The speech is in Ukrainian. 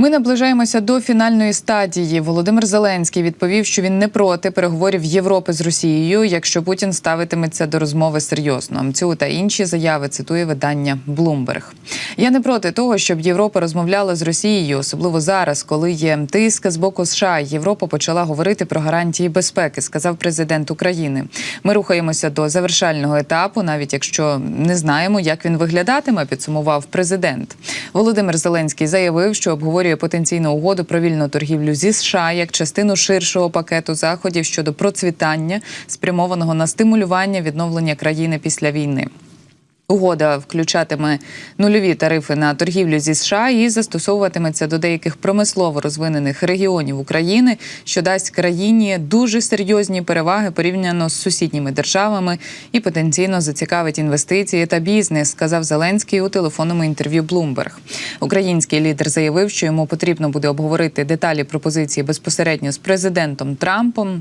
Ми наближаємося до фінальної стадії. Володимир Зеленський відповів, що він не проти переговорів Європи з Росією, якщо Путін ставитиметься до розмови серйозно. Цю та інші заяви цитує видання Bloomberg. Я не проти того, щоб Європа розмовляла з Росією, особливо зараз, коли є тиск з боку США. Європа почала говорити про гарантії безпеки, сказав президент України. Ми рухаємося до завершального етапу, навіть якщо не знаємо, як він виглядатиме. Підсумував президент. Володимир Зеленський заявив, що обговорює потенційну угоду про вільну торгівлю зі США як частину ширшого пакету заходів щодо процвітання, спрямованого на стимулювання відновлення країни після війни. Угода включатиме нульові тарифи на торгівлю зі США і застосовуватиметься до деяких промислово розвинених регіонів України, що дасть країні дуже серйозні переваги порівняно з сусідніми державами і потенційно зацікавить інвестиції та бізнес, сказав Зеленський у телефонному інтерв'ю Bloomberg. Український лідер заявив, що йому потрібно буде обговорити деталі пропозиції безпосередньо з президентом Трампом.